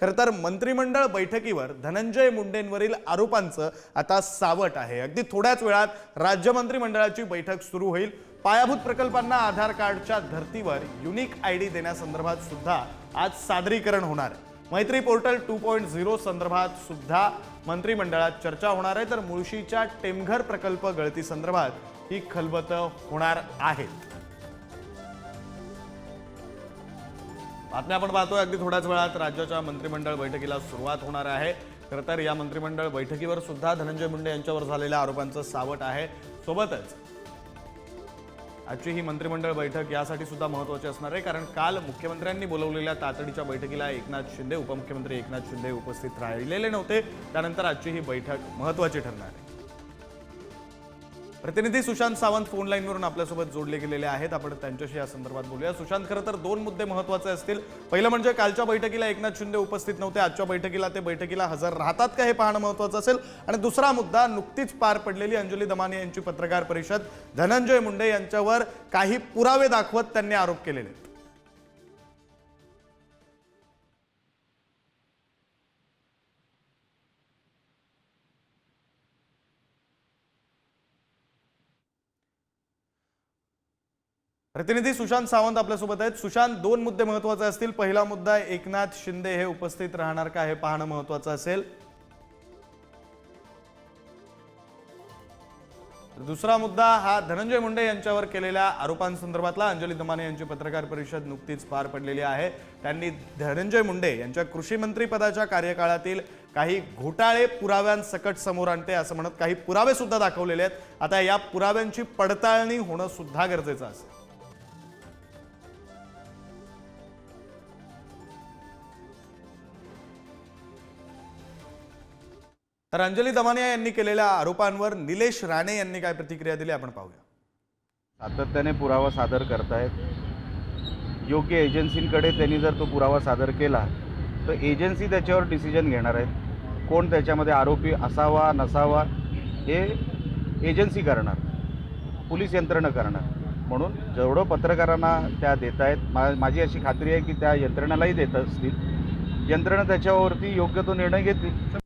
खरं तर मंत्रिमंडळ बैठकीवर धनंजय मुंडेंवरील आरोपांचं आता सावट आहे. अगदी थोड्याच वेळात राज्य मंत्रिमंडळाची बैठक सुरू होईल. पायाभूत प्रकल्पांना आधार कार्डच्या धर्तीवर युनिक आय डी देण्यासंदर्भात सुद्धा आज सादरीकरण होणार. आहे मैत्री पोर्टल टू पॉईंट झिरो संदर्भात सुद्धा मंत्रिमंडळात चर्चा होणार आहे. तर मुळशीच्या टेमघर प्रकल्प गळती संदर्भात ही खलबत होणार आहेत बातम्या आपण पाहतोय. अगदी थोड्याच वेळात राज्याच्या मंत्रिमंडळ बैठकीला सुरुवात होणार आहे. खरं तर या मंत्रिमंडळ बैठकीवर सुद्धा धनंजय मुंडे यांच्यावर झालेल्या आरोपांचं सावट आहे. सोबतच आजची ही मंत्रिमंडळ बैठक यासाठी सुद्धा महत्वाची असणार आहे. कारण काल मुख्यमंत्र्यांनी बोलवलेल्या तातडीच्या बैठकीला एकनाथ शिंदे उपमुख्यमंत्री एकनाथ शिंदे उपस्थित राहिलेले नव्हते. त्यानंतर आजची ही बैठक महत्वाची ठरणार आहे. प्रतिनिधी सुशांत सावंत फोन लाईनवरून आपल्यासोबत जोडले गेलेले आहेत. आपण त्यांच्याशी या संदर्भात बोलूया. सुशांत खरं तर दोन मुद्दे महत्त्वाचे असतील. पहिलं म्हणजे कालच्या बैठकीला एकनाथ शिंदे उपस्थित नव्हते. आजच्या बैठकीला ते बैठकीला हजर राहतात का हे पाहणं महत्वाचं असेल? आणि दुसरा मुद्दा नुकतीच पार पडलेली अंजली दमाने यांची पत्रकार परिषद. धनंजय मुंडे यांच्यावर काही पुरावे दाखवत त्यांनी आरोप केलेले आहेत. प्रतिनिधी सुशांत सावंत आपल्यासोबत आहेत. सुशांत दोन मुद्दे महत्त्वाचे असतील. पहिला मुद्दा एकनाथ शिंदे हे उपस्थित राहणार का? हे पाहणं महत्वाचं असेल. दुसरा मुद्दा हा धनंजय मुंडे यांच्यावर केलेल्या आरोपांसंदर्भातला. अंजली दमाने यांची पत्रकार परिषद नुकतीच पार पडलेली आहे. त्यांनी धनंजय मुंडे यांच्या कृषी मंत्री पदाच्या कार्यकाळातील काही घोटाळे पुराव्यांसकट समोर आणते असं म्हणत काही पुरावे सुद्धा दाखवलेले आहेत. आता या पुराव्यांची पडताळणी होणं सुद्धा गरजेचं असेल तर अंजली दमानिया यांनी केलेल्या आरोपांवर निलेश राणे यांनी काय प्रतिक्रिया दिली आपण पाहूया. सातत्याने पुरावा सादर करतायत. योग्य एजन्सींकडे त्यांनी जर तो पुरावा सादर केला तर एजन्सी त्याच्यावर डिसिजन घेणार आहेत. कोण त्याच्यामध्ये आरोपी असावा नसावा हे एजन्सी करणार. पोलीस यंत्रणा करणार. म्हणून जेवढं पत्रकारांना त्या देत आहेत मा माझी अशी खात्री आहे की त्या यंत्रणालाही देत असतील. यंत्रणा त्याच्यावरती योग्य तो निर्णय घेतील.